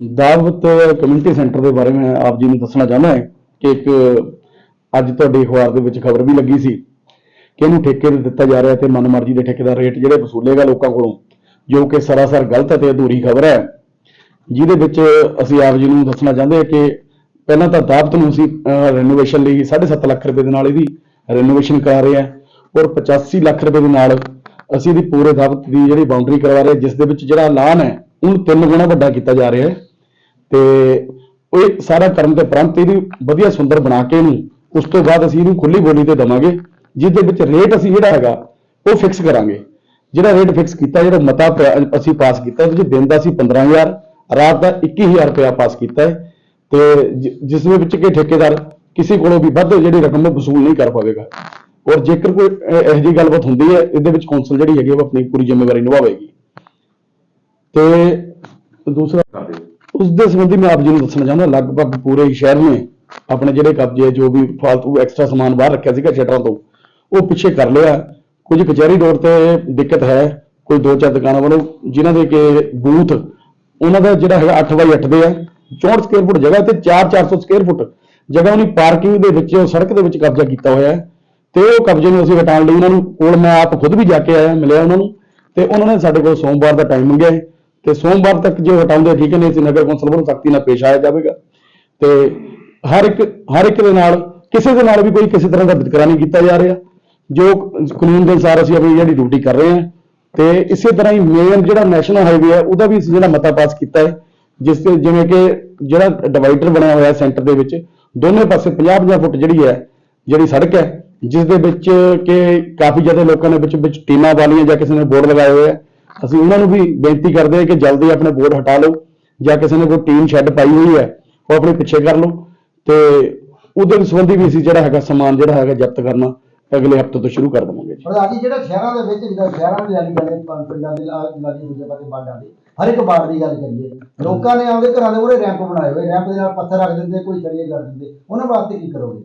ਦਾਵਤ community centre ਦੇ ਬਾਰੇ ਮੈਂ ਆਪ ਜੀ ਨੂੰ ਦੱਸਣਾ ਚਾਹੁੰਦਾ ਹਾਂ ਕਿ ਇੱਕ ਅੱਜ ਤੁਹਾਡੇ ਅਖਬਾਰ ਦੇ ਵਿੱਚ ਖਬਰ ਵੀ ਲੱਗੀ ਸੀ ਕਿ ਇਹਨੂੰ ਠੇਕੇ ਤੇ ਦਿੱਤਾ ਜਾ ਰਿਹਾ ਤੇ ਮਨਮਰਜ਼ੀ ਦੇ ਠੇਕੇ ਦਾ ਰੇਟ ਜਿਹੜੇ ਵਸੂਲੇਗਾ ਲੋਕਾਂ ਕੋਲੋਂ, ਜੋ ਕਿ ਸਰਾਸਰ ਗਲਤ ਅਤੇ ਅਧੂਰੀ ਖਬਰ ਹੈ, ਜਿਹਦੇ ਵਿੱਚ ਅਸੀਂ ਆਪ ਜੀ ਨੂੰ ਦੱਸਣਾ ਚਾਹੁੰਦੇ ਹਾਂ ਕਿ ਪਹਿਲਾਂ ਤਾਂ ਦਾਵਤ ਨੂੰ ਅਸੀਂ ਰੈਨੋਵੇਸ਼ਨ ਲਈ 7.5 ਲੱਖ ਰੁਪਏ ਦੇ ਨਾਲ ਇਹਦੀ ਰੈਨੋਵੇਸ਼ਨ ਕਰਾ ਰਹੇ ਹਾਂ ਔਰ 85 ਲੱਖ ਰੁਪਏ ਦੇ ਨਾਲ ਅਸੀਂ ਇਹਦੀ ਪੂਰੇ ਦਾਵਤ ਦੀ ਜਿਹੜੀ ਬਾਉਂਡਰੀ ਕਰਵਾ ਰਹੇ ਜਿਸ ਦੇ ਵਿੱਚ ਜਿਹੜਾ ਐਲਾਨ ਹੈ, ਉਹਨੂੰ ਤਿੰਨ ਗੁਣਾ ਵੱਡਾ ਕੀਤਾ ਜਾ ਰਿਹਾ ਹੈ। ਤੇ ਉਹ ਇਹ ਸਾਰਾ ਕਰਨ ਦੇ ਪ੍ਰੰਤ ਇਹਦੀ ਵਧੀਆ ਸੁੰਦਰ ਬਣਾ ਕੇ ਇਹਨੂੰ ਉਸ ਤੋਂ ਬਾਅਦ ਅਸੀਂ ਇਹਨੂੰ ਖੁੱਲੀ ਬੋਲੀ ਤੇ ਦਵਾਂਗੇ, ਜਿਹਦੇ ਵਿੱਚ ਰੇਟ ਅਸੀਂ ਜਿਹੜਾ ਹੈਗਾ, ਉਹ ਫਿਕਸ ਕਰਾਂਗੇ। ਜਿਹੜਾ ਰੇਟ ਫਿਕਸ ਕੀਤਾ, ਜਿਹੜਾ ਮਤਾ ਅਸੀਂ ਪਾਸ ਕੀਤਾ, ਉਹਦੇ ਵਿੱਚ ਦਿਨ ਦਾ ਅਸੀਂ 15000 ਰਾਤ ਦਾ 21000 ਰੁਪਇਆ ਪਾਸ ਕੀਤਾ ਹੈ। ਤੇ ਜਿਸ ਦੇ ਵਿੱਚ ਕਿ ਠੇਕੇਦਾਰ ਕਿਸੇ ਕੋਲੋਂ ਵੀ ਵੱਧ ਜਿਹੜੀ ਰਕਮ ਉਹ ਵਸੂਲ ਨਹੀਂ ਕਰ ਪਾਵੇਗਾ। ਔਰ ਜੇਕਰ ਕੋਈ ਇਹੋ ਜਿਹੀ ਗੱਲਬਾਤ ਹੁੰਦੀ ਹੈ, ਇਹਦੇ ਵਿੱਚ ਕੌਂਸਲ ਜਿਹੜੀ ਹੈਗੀ ਉਹ ਆਪਣੀ ਪੂਰੀ ਜ਼ਿੰਮੇਵਾਰੀ ਨਿਭਾਵੇਗੀ। ਤੇ ਦੂਸਰਾ ਉਸ ਦੇ ਸੰਬੰਧੀ ਮੈਂ ਆਪ ਜੀ ਨੂੰ ਦੱਸਣਾ ਚਾਹੁੰਦਾ, ਲਗਭਗ ਪੂਰੇ ਸ਼ਹਿਰ ਨੇ ਆਪਣੇ ਜਿਹੜੇ ਕਬਜ਼ੇ, ਜੋ ਵੀ ਫालतू ਐਕਸਟਰਾ ਸਮਾਨ ਬਾਹਰ ਰੱਖਿਆ ਸੀਗਾ ਸ਼ਟਰਾਂ ਤੋਂ, ਉਹ ਪਿੱਛੇ ਕਰ ਲਿਆ। ਕੁਝ ਕਚਹਿਰੀ ਰੋਡ ਤੇ ਦਿੱਕਤ ਹੈ, ਕੋਈ ਦੋ ਚਾਰ ਦੁਕਾਨਾਂ ਵੱਲੋਂ, ਜਿਨ੍ਹਾਂ ਦੇ ਕਿ ਬੂਥ, ਉਹਨਾਂ ਦਾ ਜਿਹੜਾ ਹੈਗਾ 8x8 ਦੇ ਆ। 64 ਸਕੁਅਰ ਫੁੱਟ ਜਗ੍ਹਾ ਤੇ 4-400 ਸਕੁਅਰ ਫੁੱਟ ਜਗ੍ਹਾ ਉਹਨੀ ਪਾਰਕਿੰਗ ਦੇ ਵਿੱਚ ਸੜਕ ਦੇ ਵਿੱਚ ਕਬਜ਼ਾ ਕੀਤਾ ਹੋਇਆ ਹੈ। ਤੇ ਉਹ ਕਬਜ਼ੇ ਨੂੰ ਅਸੀਂ ਹਟਾਉਣ ਲਈ ਉਹਨਾਂ ਨੂੰ ਕੋਲ ਮੈਂ ਆਪ ਖੁਦ ਵੀ ਜਾ ਕੇ ਆਇਆ, ਮਿਲਿਆ ਉਹਨਾਂ ਨੂੰ। ਤੇ ਉਹਨਾਂ ਨੇ ਸਾਡੇ ਕੋਲ ਸੋਮਵਾਰ ਦਾ ਟਾਈਮ ਮੰਗਿਆ ਤੇ ਸੋਮਵਾਰ ਤੱਕ ਜੇ ਹਟਾਉਂਦੇ, ਠੀਕ ਨੇ ਅਸੀਂ ਨਗਰ ਕੌਂਸਲ ਵੱਲੋਂ ਸਖਤੀ ਨਾਲ ਪੇਸ਼ ਆਇਆ ਜਾਵੇਗਾ। ਤੇ ਹਰ ਇੱਕ ਹਰ ਇੱਕ ਦੇ ਨਾਲ, ਕਿਸੇ ਦੇ ਨਾਲ ਵੀ ਕੋਈ ਕਿਸੇ ਤਰ੍ਹਾਂ ਦਾ ਵਿਤਕਰਾ ਨਹੀਂ ਕੀਤਾ ਜਾ ਰਿਹਾ। ਜੋ ਕਾਨੂੰਨ ਦੇ ਅਨੁਸਾਰ ਅਸੀਂ ਆਪਣੀ ਜਿਹੜੀ ਡਿਊਟੀ ਕਰ ਰਹੇ ਹਾਂ, ਤੇ ਇਸੇ ਤਰ੍ਹਾਂ ਹੀ ਮੇਨ ਜਿਹੜਾ ਨੈਸ਼ਨਲ ਹਾਈਵੇ ਹੈ, ਉਹਦਾ ਵੀ ਅਸੀਂ ਜਿਹੜਾ ਮਤਾ ਪਾਸ ਕੀਤਾ ਹੈ, ਜਿਸ ਤੇ ਜਿਵੇਂ ਕਿ ਜਿਹੜਾ ਡਿਵਾਈਡਰ ਬਣਿਆ ਹੋਇਆ ਸੈਂਟਰ ਦੇ ਵਿੱਚ, ਦੋਨੇ ਪਾਸੇ 50-50 ਫੁੱਟ ਜਿਹੜੀ ਹੈ, ਜਿਹੜੀ ਸੜਕ ਹੈ, ਜਿਸ ਦੇ ਵਿੱਚ ਕਿ ਕਾਫੀ ਜ਼ਿਆਦਾ ਲੋਕਾਂ ਨੇ ਵਿੱਚ ਵਿੱਚ ਟੀਮਾਂ ਵਾਲੀਆਂ ਜਾਂ ਕਿਸੇ ਨੇ ਬੋਰਡ ਲਗਾਏ ਹੋਏ ਆ ਅਸੀਂ ਉਹਨਾਂ ਨੂੰ ਵੀ ਬੇਨਤੀ ਕਰਦੇ ਹਾਂ ਕਿ ਜਲਦੀ ਆਪਣੇ ਬੋਰਡ ਹਟਾ ਲਓ ਜਾਂ ਕਿਸੇ ਨੇ ਕੋਈ ਟੀਮ ਸ਼ੈੱਡ ਪਾਈ ਹੋਈ ਹੈ ਉਹ ਆਪਣੇ ਪਿੱਛੇ ਕਰ ਲਓ। ਤੇ ਉਹਦੇ ਸੰਬੰਧੀ ਵੀ ਅਸੀਂ ਜਿਹੜਾ ਹੈਗਾ ਸਮਾਨ ਜਿਹੜਾ ਹੈਗਾ ਜ਼ਬਤ ਕਰਨਾ ਅਗਲੇ ਹਫ਼ਤੇ ਤੋਂ ਸ਼ੁਰੂ ਕਰ ਦੇਵਾਂਗੇ ਜੀ। ਪ੍ਰਧਾਨ ਜੀ ਜਿਹੜਾ ਸ਼ਹਿਰਾਂ ਦੇ ਵਿੱਚ ਜਿਹੜਾ ਸ਼ਹਿਰਾਂ ਦੀ ਗੱਲ ਕਰੀਏ ਪੰਜ ਪਿੰਡਾਂ ਦੀ ਲਾਜੀ ਦੂਜੇ ਪਾਸੇ ਬਾਡਾਂ ਦੀ ਹਰ ਇੱਕ ਬਾੜ ਦੀ ਗੱਲ ਕਰੀਏ। ਲੋਕਾਂ ਨੇ ਆਪਦੇ ਘਰਾਂ ਦੇ ਮੂਹਰੇ ਰੈਂਪ ਬਣਾਏ ਹੋਏ ਰੈਂਪ ਦੇ ਨਾਲ ਪੱਥਰ ਰੱਖ ਦਿੰਦੇ ਕੋਈ ਸਰੀਏ ਕਰ ਦਿੰਦੇ। ਉਹਨਾਂ ਵਾਸਤੇ ਕੀ ਕਰੋਗੇ?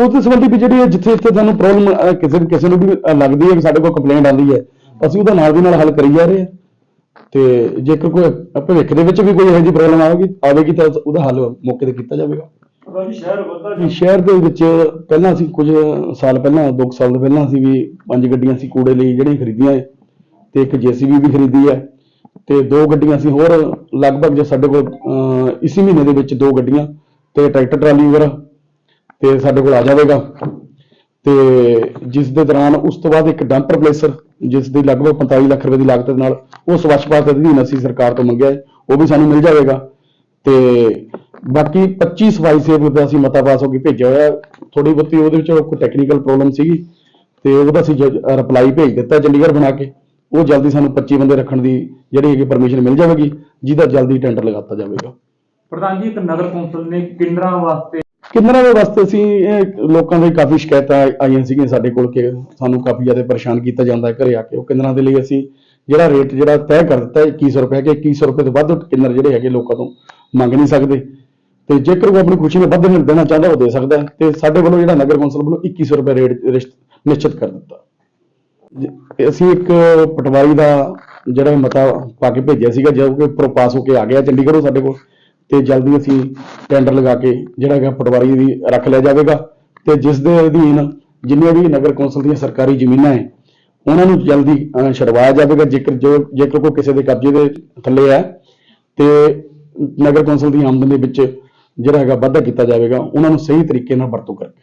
ਉਸ ਦੇ ਸੰਬੰਧੀ ਵੀ ਜਿਹੜੀ ਜਿੱਥੇ ਜਿੱਥੇ ਸਾਨੂੰ ਪ੍ਰੋਬਲਮ ਕਿਸੇ ਕਿਸੇ ਨੂੰ ਵੀ ਲੱਗਦੀ ਹੈ ਕਿ ਸਾਡੇ ਕੋਲ ਕੰਪਲੇਂਟ ਆਉਂਦੀ ਹੈ ਅਸੀਂ ਉਹਦਾ ਨਾਲ ਦੀ ਨਾਲ ਹੱਲ ਕਰੀ ਜਾ ਰਹੇ ਹਾਂ। ਤੇ ਜੇਕਰ ਕੋਈ ਭਵਿੱਖ ਦੇ ਵਿੱਚ ਵੀ ਕੋਈ ਇਹੋ ਜਿਹੀ ਪ੍ਰੋਬਲਮ ਆਵੇਗੀ ਆਵੇਗੀ ਤਾਂ ਉਹਦਾ ਹੱਲ ਮੌਕੇ ਤੇ ਕੀਤਾ ਜਾਵੇਗਾ। ਜੀ ਸ਼ਹਿਰ ਵੱਧਦਾ ਸ਼ਹਿਰ ਦੇ ਵਿੱਚ ਪਹਿਲਾਂ ਅਸੀਂ ਕੁਝ ਸਾਲ ਪਹਿਲਾਂ 2 ਸਾਲ ਪਹਿਲਾਂ ਅਸੀਂ ਵੀ ਪੰਜ ਗੱਡੀਆਂ ਸੀ ਕੂੜੇ ਲਈ ਜਿਹੜੀਆਂ ਖਰੀਦੀਆਂ ਤੇ ਇੱਕ ਜੀਸੀਬੀ ਵੀ ਖਰੀਦੀ ਹੈ ਤੇ ਦੋ ਗੱਡੀਆਂ ਸੀ ਹੋਰ ਲਗਭਗ ਜੋ ਸਾਡੇ ਕੋਲ ਇਸੇ ਮਹੀਨੇ ਦੇ ਵਿੱਚ ਦੋ ਗੱਡੀਆਂ ਤੇ ਟਰੈਕਟਰ ਟਰਾਲੀ ਵਗੈਰਾ ਤੇ ਸਾਡੇ ਕੋਲ ਆ ਜਾਵੇਗਾ। ਤੇ ਜਿਸ ਦੇ ਦੌਰਾਨ ਉਸ ਤੋਂ ਬਾਅਦ ਇੱਕ ਡੰਪਰ ਪਲੇਸਰ ਜਿਸ ਦੀ ਲਗਭਗ 45 ਲੱਖ ਰੁਪਏ ਦੀ ਲਾਗਤ ਦੇ ਨਾਲ ਉਹ ਸਵੱਛ ਭਾਰਤ ਅਧੀਨ ਅਸੀਂ ਸਰਕਾਰ ਤੋਂ ਮੰਗਿਆ ਉਹ ਵੀ ਸਾਨੂੰ ਮਿਲ ਜਾਵੇਗਾ। ਤੇ ਬਾਕੀ 25 ਸਫ਼ਾਈ ਸੇਵਕ ਦਾ ਅਸੀਂ ਮਤਾ ਪਾਸ ਹੋ ਕੇ ਭੇਜਿਆ ਹੋਇਆ ਥੋੜੀ ਬਹੁਤੀ ਉਹਦੇ ਵਿੱਚ ਕੋਈ ਟੈਕਨੀਕਲ ਪ੍ਰੋਬਲਮ ਸੀਗੀ, ਤੇ ਉਹਦਾ ਅਸੀਂ ਰਿਪਲਾਈ ਭੇਜ ਦਿੱਤਾ ਚੰਡੀਗੜ੍ਹ ਬਣਾ ਕੇ। ਉਹ ਜਲਦੀ ਸਾਨੂੰ 25 ਬੰਦੇ ਰੱਖਣ ਦੀ ਜਿਹੜੀ ਹੈਗੀ ਪਰਮਿਸ਼ਨ ਮਿਲ ਜਾਵੇਗੀ, ਜਿਹਦਾ ਜਲਦੀ ਟੈਂਡਰ ਲਗਾਤਾ ਜਾਵੇਗਾ। ਪ੍ਰਧਾਨ ਜੀ, ਇੱਕ ਨਗਰ ਕੌਂਸਲ ਨੇ ਕਿੰਨਰਾਂ ਵਾਸਤੇ ਕਿੰਨਰਾਂ ਦੇ ਵਾਸਤੇ ਅਸੀਂ ਇਹ ਲੋਕਾਂ ਦੇ ਕਾਫੀ ਸ਼ਿਕਾਇਤਾਂ ਆਈਆਂ ਸੀਗੀਆਂ ਸਾਡੇ ਕੋਲ ਕਿ ਸਾਨੂੰ ਕਾਫੀ ਜ਼ਿਆਦਾ ਪਰੇਸ਼ਾਨ ਕੀਤਾ ਜਾਂਦਾ ਹੈ ਘਰੇ ਆ ਕੇ। ਉਹ ਕਿੰਨਰਾਂ ਦੇ ਲਈ ਅਸੀਂ ਜਿਹੜਾ ਰੇਟ ਜਿਹੜਾ ਤੈਅ ਕਰ ਦਿੱਤਾ ਹੈ 2100 ਰੁਪਏ ਕਿ 2100 ਰੁਪਏ ਤੋਂ ਵੱਧ ਕਿੰਨਰ ਜਿਹੜੇ ਹੈਗੇ ਲੋਕਾਂ ਤੋਂ ਮੰਗ ਨਹੀਂ ਸਕਦੇ। ਤੇ ਜੇਕਰ ਉਹ ਆਪਣੀ ਖੁਸ਼ੀ ਨੂੰ ਵੱਧ ਦੇਣਾ ਚਾਹੁੰਦਾ ਉਹ ਦੇ ਸਕਦਾ ਹੈ। ਤੇ ਸਾਡੇ ਵੱਲੋਂ ਜਿਹੜਾ ਨਗਰ ਕੌਂਸਲ ਵੱਲੋਂ 2100 ਰੁਪਏ ਰੇਟ ਰਿਸ਼ਤ- ਨਿਸ਼ਚਿਤ ਕਰ ਦਿੱਤਾ। ਅਸੀਂ ਇੱਕ ਪਟਵਾਰੀ ਦਾ ਜਿਹੜਾ ਮਤਾ ਪਾ ਕੇ ਭੇਜਿਆ ਸੀਗਾ ਜਦੋਂ ਕਿ ਉੱਪਰੋਂ ਪਾਸ ਹੋ ਕੇ ਆ ਗਿਆ ਚੰਡੀਗੜ੍ਹੋਂ ਸਾਡੇ ਕੋਲ। ਤੇ ਜਲਦੀ ਅਸੀਂ ਟੈਂਡਰ ਲਗਾ ਕੇ ਜਿਹੜਾ ਹੈਗਾ ਪਟਵਾਰੀ ਦੀ ਰੱਖ ਲਿਆ ਜਾਵੇਗਾ ਤੇ ਜਿਸ ਦੇ ਅਧੀਨ ਜਿੰਨੀਆਂ ਵੀ ਨਗਰ ਕੌਂਸਲ ਦੀਆਂ ਸਰਕਾਰੀ ਜ਼ਮੀਨਾਂ ਹੈ ਉਹਨਾਂ ਨੂੰ ਜਲਦੀ ਅਹ, ਛਡਵਾਇਆ ਜਾਵੇਗਾ ਜੇਕਰ ਜੋ ਜੇਕਰ ਕੋਈ ਕਿਸੇ ਦੇ ਕਬਜ਼ੇ ਦੇ ਥੱਲੇ ਹੈ ਤੇ ਨਗਰ ਕੌਂਸਲ ਦੀ ਆਮਦਨ ਦੇ ਵਿੱਚ ਜਿਹੜਾ ਹੈਗਾ ਵਾਧਾ ਕੀਤਾ ਜਾਵੇਗਾ ਉਹਨਾਂ ਨੂੰ ਸਹੀ ਤਰੀਕੇ ਨਾਲ ਵਰਤੋਂ ਕਰਕੇ।